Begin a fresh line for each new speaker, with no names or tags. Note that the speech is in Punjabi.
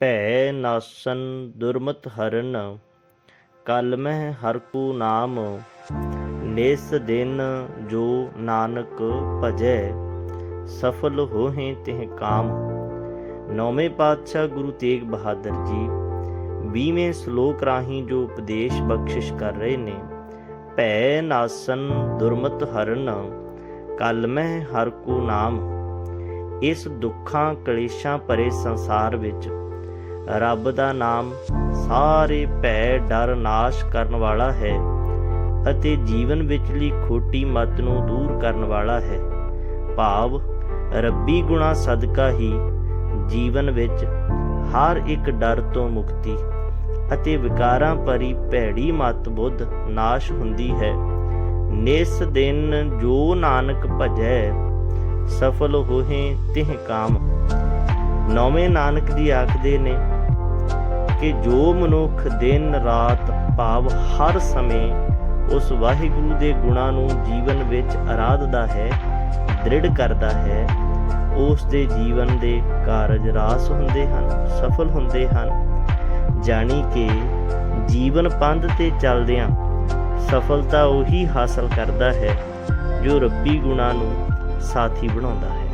ਭੈ ਨਾਸਨ ਦੁਰਮਤ ਹਰਨ ਕਲ ਮਹਿ ਹਰ ਕੂ ਨਾਮ, ਨੇਸ ਦਿਨ ਜੋ ਨਾਨਕ ਭਜੈ, ਸਫਲ ਹੋਹੇ ਤਿਹ ਕਾਮ। ਨੌਵੇਂ ਪਾਤਸ਼ਾਹ ਗੁਰੂ ਤੇਗ ਬਹਾਦਰ ਜੀ 20ਵੇਂ ਸ਼ਲੋਕ ਰਾਹੀਂ ਜੋ ਉਪਦੇਸ਼ ਬਖਸ਼ਿਸ਼ ਕਰ ਰਹੇ ਨੇ, ਭੈ ਨਾਸਨ ਦੁਰਮਤ ਹਰਨ ਕਲ ਮਹਿ ਹਰ ਕੂ ਨਾਮ। ਇਸ ਦੁੱਖਾਂ ਕਲੇਸ਼ਾਂ ਭਰੇ ਸੰਸਾਰ ਵਿੱਚ ਰੱਬ ਦਾ ਨਾਮ ਸਾਰੇ ਭੈ ਡਰ ਨਾਸ਼ ਕਰਨ ਵਾਲਾ ਹੈ ਅਤੇ ਜੀਵਨ ਵਿਚਲੀ ਖੋਟੀ ਮਤ ਨੂੰ ਦੂਰ ਕਰਨ ਵਾਲਾ ਹੈ। ਭਾਵ, ਰੱਬੀ ਗੁਣਾ ਸਦਕਾ ਹੀ ਜੀਵਨ ਵਿੱਚ ਹਰ ਇੱਕ ਡਰ ਤੋਂ ਮੁਕਤੀ ਅਤੇ ਵਿਕਾਰਾਂ ਭਰੀ ਭੈੜੀ ਮਤ ਬੁੱਧ ਨਾਸ਼ ਹੁੰਦੀ ਹੈ। ਨਿਸ ਦਿਨ ਜੋ ਨਾਨਕ ਭਜੈ, ਸਫਲ ਹੋਹੇ ਤਿਹ ਕਾਮ। ਨੌਵੇਂ ਨਾਨਕ ਦੀ ਆਖਦੇ ਨੇ ਕਿ ਜੋ ਮਨੁੱਖ ਦਿਨ ਰਾਤ ਭਾਵ ਹਰ ਸਮੇਂ ਉਸ ਵਾਹਿਗੁਰੂ ਦੇ ਗੁਣਾਂ ਨੂੰ ਜੀਵਨ ਵਿੱਚ ਆਰਾਧਦਾ ਹੈ, ਦ੍ਰਿੜ ਕਰਦਾ ਹੈ, ਉਸ ਦੇ ਜੀਵਨ ਦੇ ਕਾਰਜ ਰਾਸ ਹੁੰਦੇ ਹਨ, ਸਫਲ ਹੁੰਦੇ ਹਨ। ਜਾਣੀ ਕਿ ਜੀਵਨ ਪੰਧ ਤੇ ਚੱਲਦਿਆਂ ਸਫਲਤਾ ਉਹੀ ਹਾਸਲ ਕਰਦਾ ਹੈ, ਜੋ ਰੱਬੀ ਗੁਣਾਂ ਨੂੰ ਸਾਥੀ ਬਣਾਉਂਦਾ ਹੈ।